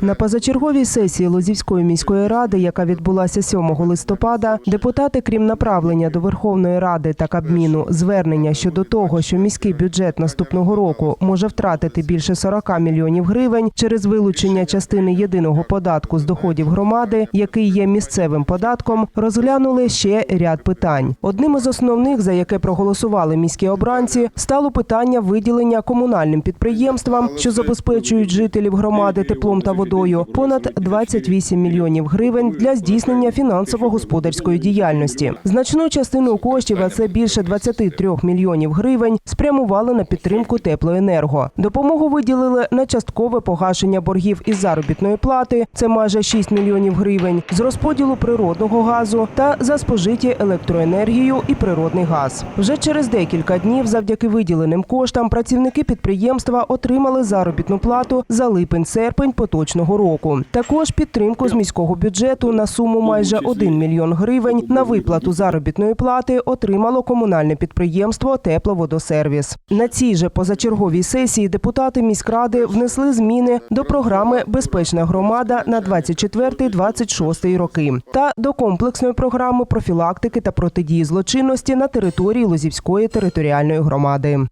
На позачерговій сесії Лозівської міської ради, яка відбулася 7 листопада, депутати, крім направлення до Верховної Ради та Кабміну звернення щодо того, що міський бюджет наступного року може втратити більше 40 мільйонів гривень через вилучення частини єдиного податку з доходів громади, який є місцевим податком, розглянули ще ряд питань. Одним із основних, за яке проголосували міські обранці, стало питання виділення комунальним підприємствам, що забезпечують жителів громади теплом та водою, понад 28 мільйонів гривень для здійснення фінансово-господарської діяльності. Значну частину коштів, а це більше 23 мільйонів гривень, спрямували на підтримку теплоенерго. Допомогу виділили на часткове погашення боргів із заробітної плати, це майже 6 мільйонів гривень, з розподілу природного газу та за спожиті електроенергію і природний газ. Вже через декілька днів, завдяки виділеним коштам, працівники підприємства отримали заробітну плату за липень-серпень поточного року. Також підтримку з міського бюджету на суму майже 1 мільйон гривень на виплату заробітної плати отримало комунальне підприємство Тепловодосервіс. На цій же позачерговій сесії депутати міськради внесли зміни до програми Безпечна громада на 24-26 роки та до комплексної програми профілактики та протидії злочинності на території Лозівської територіальної громади.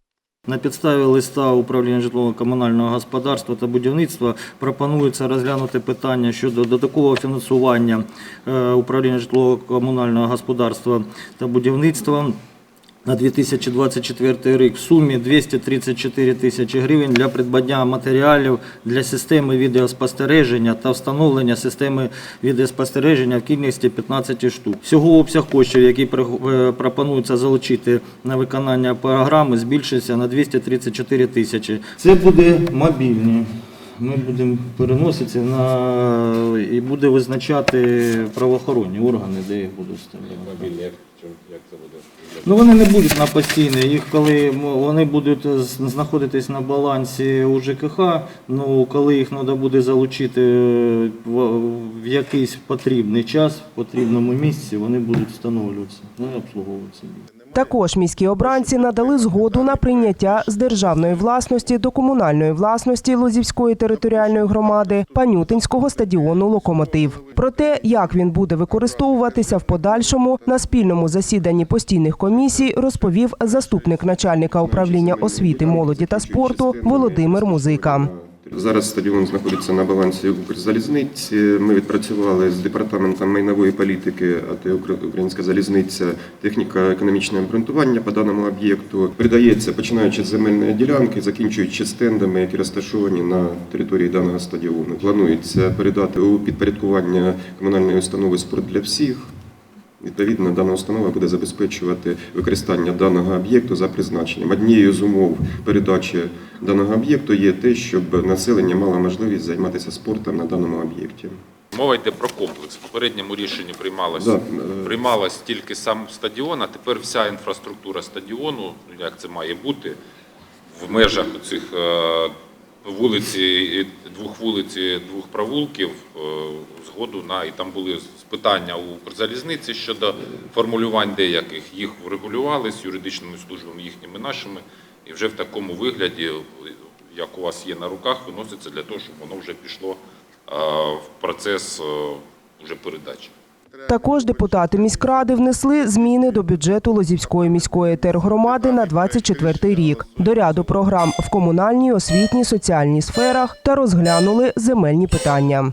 На підставі листа управління житлово-комунального господарства та будівництва пропонується розглянути питання щодо додаткового фінансування е, управління житлово-комунального господарства та будівництва на 2024 рік в сумі 234 тисячі гривень для придбання матеріалів для системи відеоспостереження та встановлення системи відеоспостереження в кількості 15 штук. Всього обсяг коштів, які е, пропонується залучити на виконання програми, збільшиться на 234 тисячі. Це буде мобільні. Ми будемо переносити на і буде визначати правоохоронні органи, де їх будуть встановлювати. Ну вони не будуть на постійне. Їх коли вони будуть знаходитись на балансі у ЖКХ, ну коли їх треба буде залучити е, в, в якийсь потрібний час, в потрібному місці, вони будуть встановлюватися, ну і обслуговуватися. Також міські обранці надали згоду на прийняття з державної власності до комунальної власності Лозівської територіальної громади Панютинського стадіону Локомотив. Про те, як він буде використовуватися в подальшому на спільному засіданні постійних комісій, розповів заступник начальника управління освіти, молоді та спорту Володимир Музика. Зараз стадіон знаходиться на балансі Укрзалізниці. Ми відпрацювали з департаментом майнової політики, АТ «Укр- Українська залізниця, техніко-економічне обґрунтування по даному об'єкту. Передається починаючи з земельної ділянки, закінчуючи стендами, які розташовані на території даного стадіону. Планується передати у підпорядкування комунальної установи спорт для всіх. Відповідно, дана установа буде забезпечувати використання даного об'єкту за призначенням. Однією з умов передачі даного об'єкту є те, щоб населення мало можливість займатися спортом на даному об'єкті. Мова йде про комплекс. В попередньому рішенні приймалось, Да, е. приймалось тільки сам стадіон, а тепер вся інфраструктура стадіону, як це має бути, в межах цих вулиці, двох вулиць, двох провулків, е, згоду на, і там були питання у Укрзалізниці щодо формулювань деяких. Їх врегулювали з юридичними службами їхніми нашими, і вже в такому вигляді, як у вас є на руках, виноситься для того, щоб воно вже пішло е, в процес е, вже передачі. Також депутати міськради внесли зміни до бюджету Лозівської міської тергромади на 24 рік до ряду програм в комунальній, освітній, соціальній сферах та розглянули земельні питання.